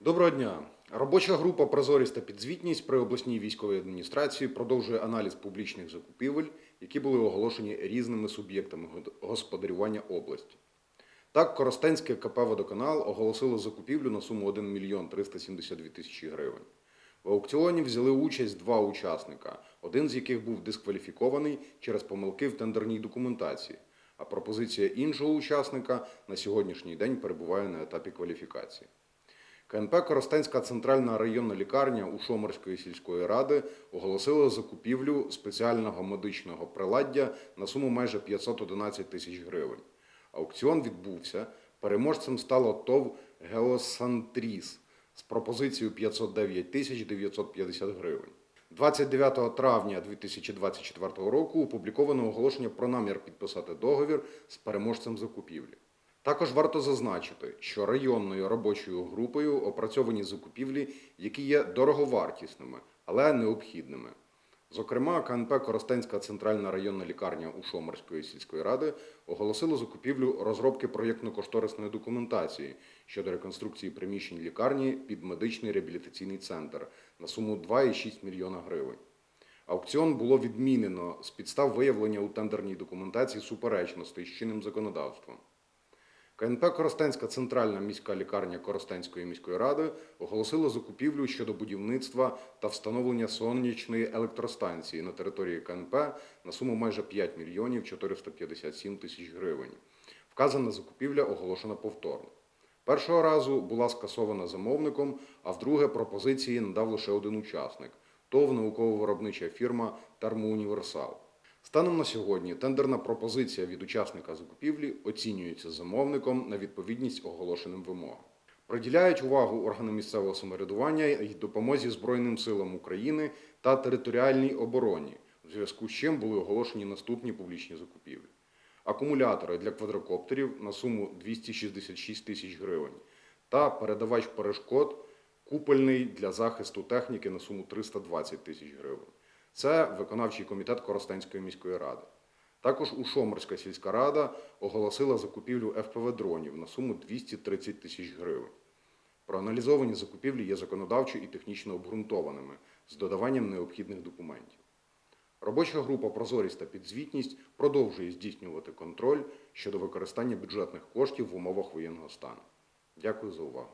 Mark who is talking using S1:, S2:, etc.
S1: Доброго дня. Робоча група Прозорість та підзвітність при обласній військовій адміністрації продовжує аналіз публічних закупівель, які були оголошені різними суб'єктами господарювання області. Так, Коростенське КП «Водоканал» оголосило закупівлю на суму 1 мільйон 372 тисячі гривень. В аукціоні взяли участь два учасника, один з яких був дискваліфікований через помилки в тендерній документації, а пропозиція іншого учасника на сьогоднішній день перебуває на етапі кваліфікації. КНП Коростенська центральна районна лікарня Ушомерської сільської ради оголосила закупівлю спеціального медичного приладдя на суму майже 511 тисяч гривень. Аукціон відбувся. Переможцем стало ТОВ Геосантріс з пропозицією 509 тисяч 950 гривень. 29 травня 2024 року опубліковано оголошення про намір підписати договір з переможцем закупівлі. Також варто зазначити, що районною робочою групою опрацьовані закупівлі, які є дороговартісними, але необхідними. Зокрема, КНП Коростенська центральна районна лікарня Ушомерської сільської ради оголосила закупівлю розробки проєктно-кошторисної документації щодо реконструкції приміщень лікарні під медичний реабілітаційний центр на суму 2,6 мільйона гривень. Аукціон було відмінено з підстав виявлення у тендерній документації суперечностей з чинним законодавством. КНП Коростенська центральна міська лікарня Коростенської міської ради оголосила закупівлю щодо будівництва та встановлення сонячної електростанції на території КНП на суму майже 5 мільйонів 457 тисяч гривень. Вказана закупівля оголошена повторно. Першого разу була скасована замовником, а вдруге пропозиції надав лише один учасник ТОВ науково-виробнича фірма Термоуніверсал. Станом на сьогодні тендерна пропозиція від учасника закупівлі оцінюється замовником на відповідність оголошеним вимогам. Приділяють увагу органи місцевого самоврядування й допомозі Збройним силам України та територіальній обороні, в зв'язку з чим були оголошені наступні публічні закупівлі. Акумулятори для квадрокоптерів на суму 266 тисяч гривень та передавач перешкод купольний для захисту техніки на суму 320 тисяч гривень. Це виконавчий комітет Коростенської міської ради. Також Ушомерська сільська рада оголосила закупівлю ФПВ-дронів на суму 230 тисяч гривень. Проаналізовані закупівлі є законодавчо і технічно обґрунтованими з додаванням необхідних документів. Робоча група Прозорість та підзвітність продовжує здійснювати контроль щодо використання бюджетних коштів в умовах воєнного стану. Дякую за увагу.